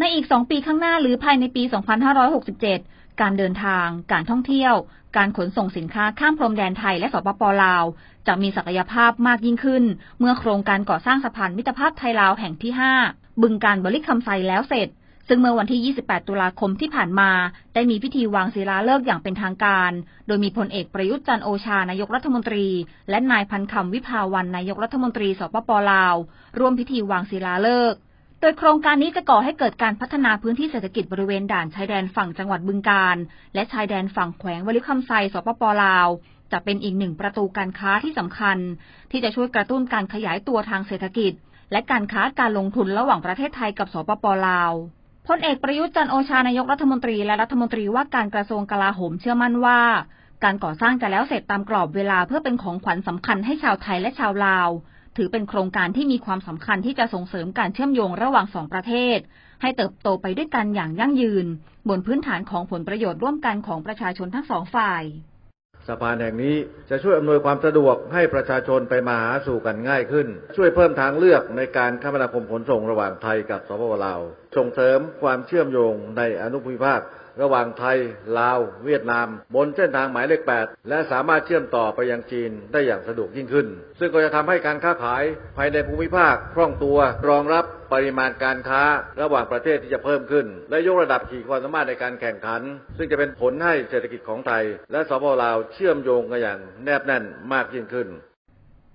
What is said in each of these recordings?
ในอีกสองปีข้างหน้าหรือภายในปี 2567 การเดินทาง การท่องเที่ยว การขนส่งสินค้าข้ามพรมแดนไทยและสปปลาว จะมีศักยภาพมากยิ่งขึ้น เมื่อโครงการก่อสร้างสะพานมิตรภาพไทยลาวแห่งที่ 5 บึงการบริคำไซแล้วเสร็จ ซึ่งเมื่อวันที่ 28 ตุลาคมที่ผ่านมา ได้มีพิธีวางศิลาฤกษ์อย่างเป็นทางการ โดยมีพลเอกประยุทธ์จันโอชานายกรัฐมนตรี และนายพันคำวิภาวันนายกรัฐมนตรีสปปลาว ร่วมพิธีวางศิลาฤกษ์ โดยโครงการนี้จะก่อให้เกิดการพัฒนาพื้นที่เศรษฐกิจบริเวณด่านชายแดนฝั่งจังหวัดบึงกาฬและชายแดนฝั่งแขวงวลิคำไซสปปลาว จะเป็นอีกหนึ่งประตูการค้าที่สำคัญ ที่จะช่วยกระตุ้นการขยายตัวทางเศรษฐกิจ และการค้าการลงทุนระหว่างประเทศไทยกับสปปลาวพลเอกประยุทธ์จันโอชานายกรัฐมนตรีและรัฐมนตรีว่าการกระทรวงกลาโหมเชื่อมั่นว่า การก่อสร้างจะแล้วเสร็จตามกรอบเวลาเพื่อเป็นของขวัญสำคัญให้ชาวไทยและชาวลาว ถือเป็นโครงการที่มีความสำคัญที่จะส่งเสริมการเชื่อมโยงระหว่างสองประเทศ ให้เติบโตไปด้วยกันอย่างยั่งยืน บนพื้นฐานของผลประโยชน์ร่วมกันของประชาชนทั้งสองฝ่ายสะพานแห่งนี้จะช่วยอำนวยความสะดวกให้ประชาชนไปมาหาสู่กันง่ายขึ้น ช่วยเพิ่มทางเลือกในการคมนาคมขนส่งระหว่างไทยกับสปปลาวส่งเสริมความเชื่อมโยงในอนุภูมิภาคระหว่างไทย ลาว เวียดนาม บนเส้นทางหมายเลข 8 และสามารถเชื่อมต่อไปยังจีนได้อย่างสะดวกยิ่งขึ้น ซึ่งก็จะทำให้การค้าขายภายในภูมิภาคคล่องตัวรองรับปริมาณการค้าระหว่างประเทศที่จะเพิ่มขึ้น และยกระดับขีดความสามารถในการแข่งขัน ซึ่งจะเป็นผลให้เศรษฐกิจของไทย และสปปลาวเชื่อมโยงกันอย่างแนบแน่นมากยิ่งขึ้น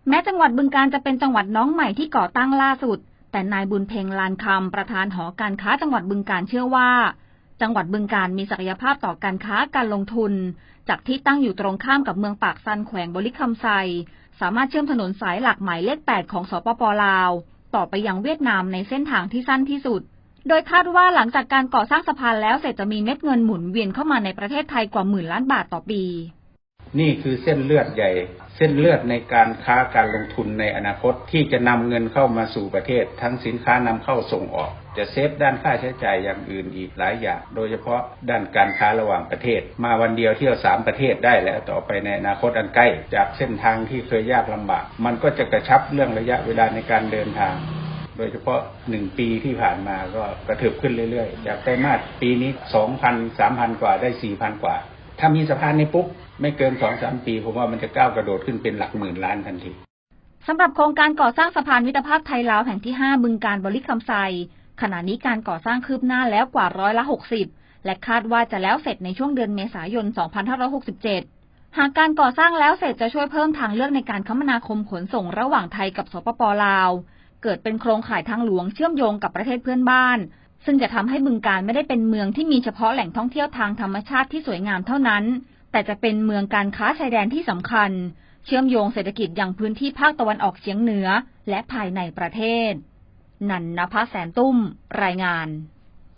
แม้จังหวัดบึงการจะเป็นจังหวัดน้องใหม่ที่ก่อตั้งล่าสุด แต่นายบุญเพ็งลานคำประธานหอการค้าจังหวัดบึงการเชื่อว่า จังหวัดบึงการมีศักยภาพต่อการค้าการลงทุน จากที่ตั้งอยู่ตรงข้ามกับเมืองปากซันแขวงบริคำไซ สามารถเชื่อมถนนสายหลักหมายเลข 8 ของสปปลาว ต่อไปยังเวียดนามในเส้นทางที่สั้นที่สุด โดยคาดว่าหลังจากการก่อสร้างสะพานแล้วเสร็จจะมีเม็ดเงินหมุนเวียนเข้ามาในประเทศไทยกว่าหมื่นล้านบาทต่อปี นี่คือเส้นเลือดใหญ่ เส้นเลือดในการค้าการลงทุนในอนาคตที่จะนำเงินเข้ามาสู่ประเทศ ทั้งสินค้านำเข้าส่งออก จะเซฟด้านค่าใช้จ่ายอย่างอื่นอีกหลายอย่าง โดยเฉพาะด้านการค้าระหว่างประเทศ มาวันเดียวเที่ยวสามประเทศได้แล้วต่อไปในอนาคตอันใกล้ จากเส้นทางที่เคยยากลำบาก มันก็จะกระชับเรื่องระยะเวลาในการเดินทางโดยเฉพาะหนึ่งปีที่ผ่านมาก็กระเถิบขึ้นเรื่อยๆ จากไตรมาสปีนี้สองพันสามพันกว่าได้สี่พันกว่า ถ้ามีสะพานนี้ปุ๊บไม่เกินสองสามปี ผมว่ามันจะก้าวกระโดดขึ้นเป็นหลักหมื่นล้านทันทีสำหรับโครงการก่อสร้างสะพานมิตรภาพไทยลาวแห่งที่ 5 บึงการบริคำไซขณะนี้การก่อสร้างคืบหน้าแล้วกว่าร้อยละ 60 และคาดว่าจะแล้วเสร็จในช่วงเดือนเมษายน 2567 หากการก่อสร้างแล้วเสร็จจะช่วยเพิ่มทางเลือกในการคมนาคมขนส่งระหว่างไทยกับสปปลาว เกิดเป็นโครงข่ายทางหลวงเชื่อมโยงกับประเทศเพื่อนบ้าน ซึ่งจะทำให้บึงการไม่ได้เป็นเมืองที่มีเฉพาะแหล่งท่องเที่ยวทางธรรมชาติที่สวยงามเท่านั้น แต่จะเป็นเมืองการค้าชายแดนที่สำคัญ เชื่อมโยงเศรษฐกิจอย่างพื้นที่ภาคตะวันออกเฉียงเหนือ และภายในประเทศ นันนภาแสนตุ้ม รายงาน